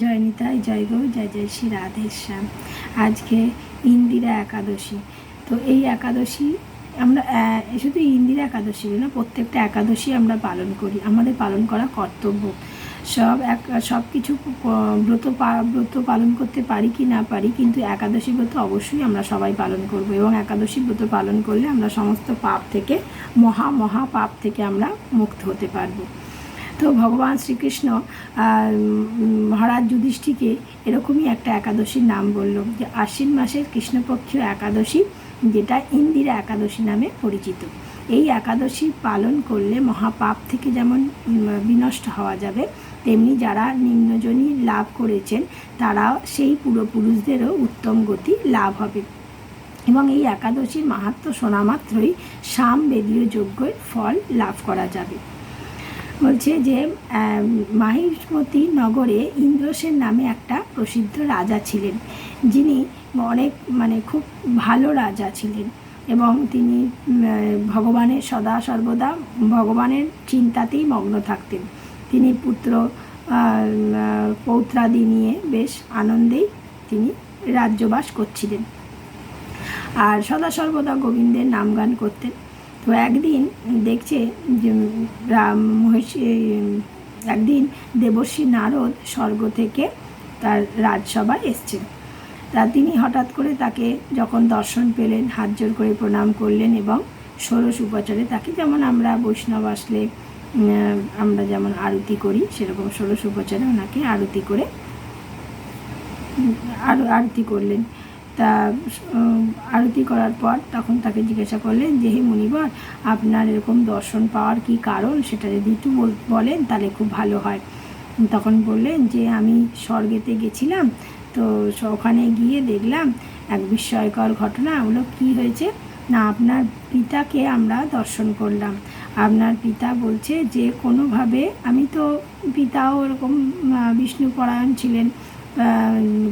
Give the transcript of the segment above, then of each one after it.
জয় নিতাই জয় গৌ, জয় জয় শ্রী রাধেশ্যাম আজকে ইন্দিরা একাদশী। তো এই একাদশী আমরা শুধু ইন্দিরা একাদশী না, প্রত্যেকটা একাদশী আমরা পালন করি। আমাদের পালন করা কর্তব্য। সব এক, সব কিছু ব্রত ব্রত পালন করতে পারি কি না পারি, কিন্তু একাদশী ব্রত অবশ্যই আমরা সবাই পালন করব এবং একাদশী ব্রত পালন করলে আমরা সমস্ত পাপ থেকে, মহা মহা পাপ থেকে আমরা মুক্ত হতে পারব। তো ভগবান শ্রীকৃষ্ণ মহারাজ যুধিষ্ঠিকে এরকমই একটা একাদশীর নাম বলল যে আশ্বিন মাসের কৃষ্ণপক্ষীয় একাদশী, যেটা ইন্দিরা একাদশী নামে পরিচিত। এই একাদশী পালন করলে মহাপাপ থেকে যেমন বিনষ্ট হওয়া যাবে, তেমনি যারা নিম্নজনী লাভ করেছেন তারা সেই পূর্বপুরুষদেরও উত্তম গতি লাভ হবে। এবং এই একাদশীর মাহাত্ম শোনা মাত্রই সাম বেদীয় যজ্ঞের ফল লাভ করা যাবে। বলছে যে মাহিষ্মতি নগরে ইন্দ্রসেন নামে একটা প্রসিদ্ধ রাজা ছিলেন। যিনি অনেক মানে খুব ভালো রাজা ছিলেন এবং তিনি ভগবানের সদা সর্বদা ভগবানের চিন্তাতেই মগ্ন থাকতেন। তিনি পুত্র পৌত্রাদি নিয়ে বেশ আনন্দেই তিনি রাজ্যবাস করছিলেন। আর সদা সর্বদা গোবিন্দের নাম গান করতেন। তো একদিন দেখছে যে রাম মহিষী একদিন দেবর্ষী নারদ স্বর্গ থেকে তার রাজসভায় এসছেন তা তিনি হঠাৎ করে তাকে যখন দর্শন পেলেন, হাত জোর করে প্রণাম করলেন এবং ষোড়শ উপাচারে তাকে যেমন আমরা বৈষ্ণব আসলে আমরা যেমন আরতি করি, সেরকম ষোড়শ উপাচারে ওনাকে আরতি করে আর আরতি করলেন। তা আরতি করার পর তখন তাকে জিজ্ঞাসা করলেন যে, হে মুনিবর, আপনার এরকম দর্শন পাওয়ার কি কারণ? সেটা যদি একটু বলেন, তাহলে খুব ভালো হয়। তখন বললেন যে, আমি স্বর্গেতে গেছিলাম, তো ওখানে গিয়ে দেখলাম এক বিস্ময়কর ঘটনা। ওগুলো কি হয়েছে? না, আপনার পিতাকে আমরা দর্শন করলাম। আপনার পিতা বলছে যে, কোনোভাবে আমি তো পিতাও ওরকম বিষ্ণুপরায়ণ ছিলেন।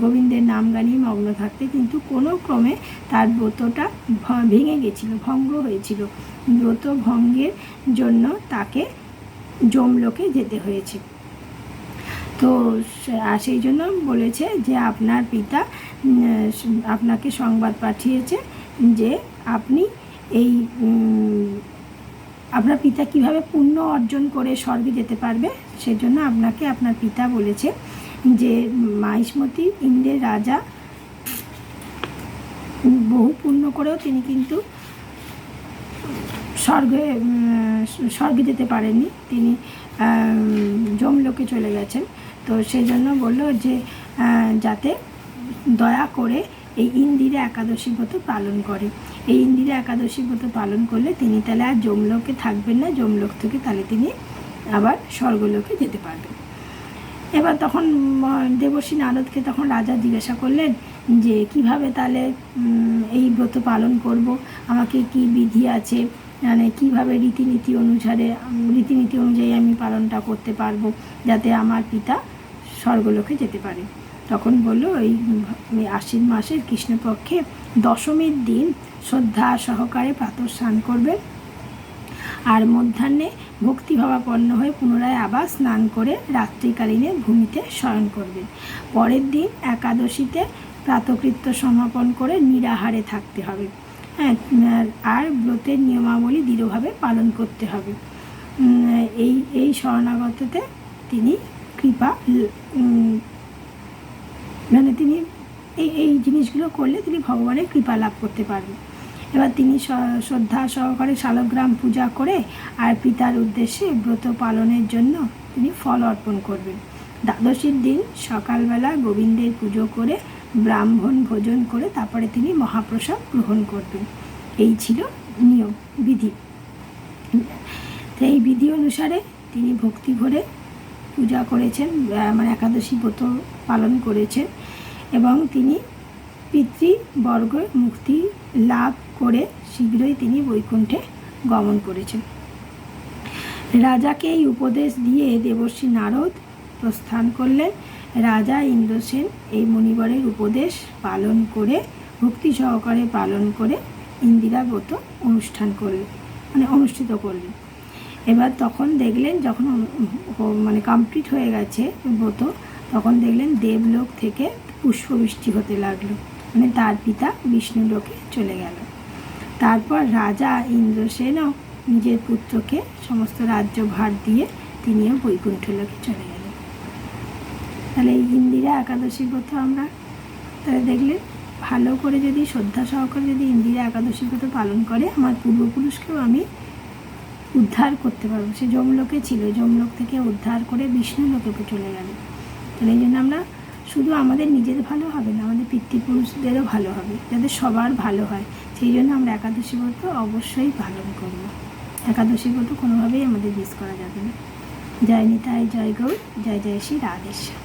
গোবিন্দের নাম গানিয়ে মগ্ন থাকতে কিন্তু কোনো ক্রমে তার ব্রতটা ভেঙে গেছিল, ভঙ্গ হয়েছিল। ব্রত ভঙ্গের জন্য তাকে যমলোকে যেতে হয়েছে। তো আর সেই জন্য বলেছে যে আপনার পিতা আপনাকে সংবাদ পাঠিয়েছে যে আপনি এই আপনার পিতা কীভাবে পুণ্য অর্জন করে স্বর্গে যেতে পারবে? সেজন্য আপনাকে আপনার পিতা বলেছে যে মাহিষ্মতি ইন্দ্রের রাজা বহু পুণ্য করেও তিনি কিন্তু স্বর্গে স্বর্গে যেতে পারেননি। তিনি যমলোকে চলে গেছেন। তো সেই জন্য বলল যে যাতে দয়া করে এই ইন্দিরা একাদশী ব্রত পালন করে। এই ইন্দিরা একাদশী ব্রত পালন করলে তিনি তাহলে আর যমলোকে থাকবেন না, যমলোক থেকে তাহলে তিনি আবার স্বর্গলোকে যেতে পারবেন। এবার তখন দেবর্ষী নারদকে তখন রাজা জিজ্ঞাসা করলেন যে, কীভাবে তাহলে এই ব্রত পালন করব? আমাকে কি বিধি আছে? মানে কীভাবে রীতিনীতি অনুসারে, রীতিনীতি অনুযায়ী আমি পালনটা করতে পারব যাতে আমার পিতা স্বর্গলোকে যেতে পারে? তখন বলল এই এই আশ্বিন মাসের কৃষ্ণপক্ষে দশমীর দিন শ্রদ্ধা সহকারে প্রাতঃ স্নান করবেন। আর মধ্যাহ্নে ভক্তিভাবাপন্ন হয়ে পুনরায় আবার স্নান করে রাত্রিকালীনে ভূমিতে শয়ন করবেন। পরের দিন একাদশীতে প্রাতকৃত্য সমাপন করে নিরাহারে থাকতে হবে। হ্যাঁ আর- ব্রতের নিয়মাবলী দৃঢ়ভাবে পালন করতে হবে। এই এই শরণাগততে তিনি কৃপা মানে তিনি এই এই জিনিসগুলো করলে তিনি ভগবানের কৃপা লাভ করতে পারবেন। এবার তিনি শ্রদ্ধা সহকারে শালগ্রাম পূজা করে আর পিতার উদ্দেশ্যে ব্রত পালনের জন্য তিনি ফল অর্পণ করবেন। দ্বাদশীর দিন সকালবেলা গোবিন্দের পুজো করে ব্রাহ্মণ ভোজন করে তারপরে তিনি মহাপ্রসাদ গ্রহণ করবেন। এই ছিল নিয়ম, বিধি। এই বিধি অনুসারে তিনি ভক্তি ভরে পূজা করেছেন মানে একাদশী ব্রত পালন করেছেন এবং তিনি পিতৃবর্গ মুক্তি লাভ করে শীঘ্রই তিনি বৈকুণ্ঠে গমন করেছেন। রাজাকে এই উপদেশ দিয়ে দেবর্ষী নারদ প্রস্থান করলেন। রাজা ইন্দ্রসেন এই মণিবরের উপদেশ পালন করে, ভক্তি সহকারে পালন করে ইন্দিরা ব্রত অনুষ্ঠান করলেন মানে অনুষ্ঠিত করলেন। এবার তখন দেখলেন যখন মানে কমপ্লিট হয়ে গেছে ব্রত, তখন দেখলেন দেবলোক থেকে পুষ্পবৃষ্টি হতে লাগল মানে তার পিতা বিষ্ণু লোকে চলে গেল। তারপর রাজা ইন্দ্রসেনও নিজের পুত্রকে সমস্ত রাজ্য ভার দিয়ে তিনিও বৈকুণ্ঠ লোকে চলে গেলেন। তাহলে এই ইন্দিরা একাদশী ব্রত আমরা তাহলে দেখলে ভালো করে যদি শ্রদ্ধা সহকারে যদি ইন্দিরা একাদশী ব্রত পালন করে, আমার পূর্বপুরুষকেও আমি উদ্ধার করতে পারব। সে যমলোকে ছিল, যমলোক থেকে উদ্ধার করে বিষ্ণু লোকে চলে গেল। তাহলে এই জন্য আমরা শুধু আমাদের নিজের ভালো হবে না, আমাদের পিতৃপুরুষদেরও ভালো হবে যাতে সবার ভালো হয়। সেই জন্য আমরা একাদশী ব্রত অবশ্যই পালন করব। একাদশী ব্রত কোনোভাবেই আমাদের মিস করা যাবে না। জয় নিতাই, জয় গৌর, জয় জয় শ্রী রাধেশ্বর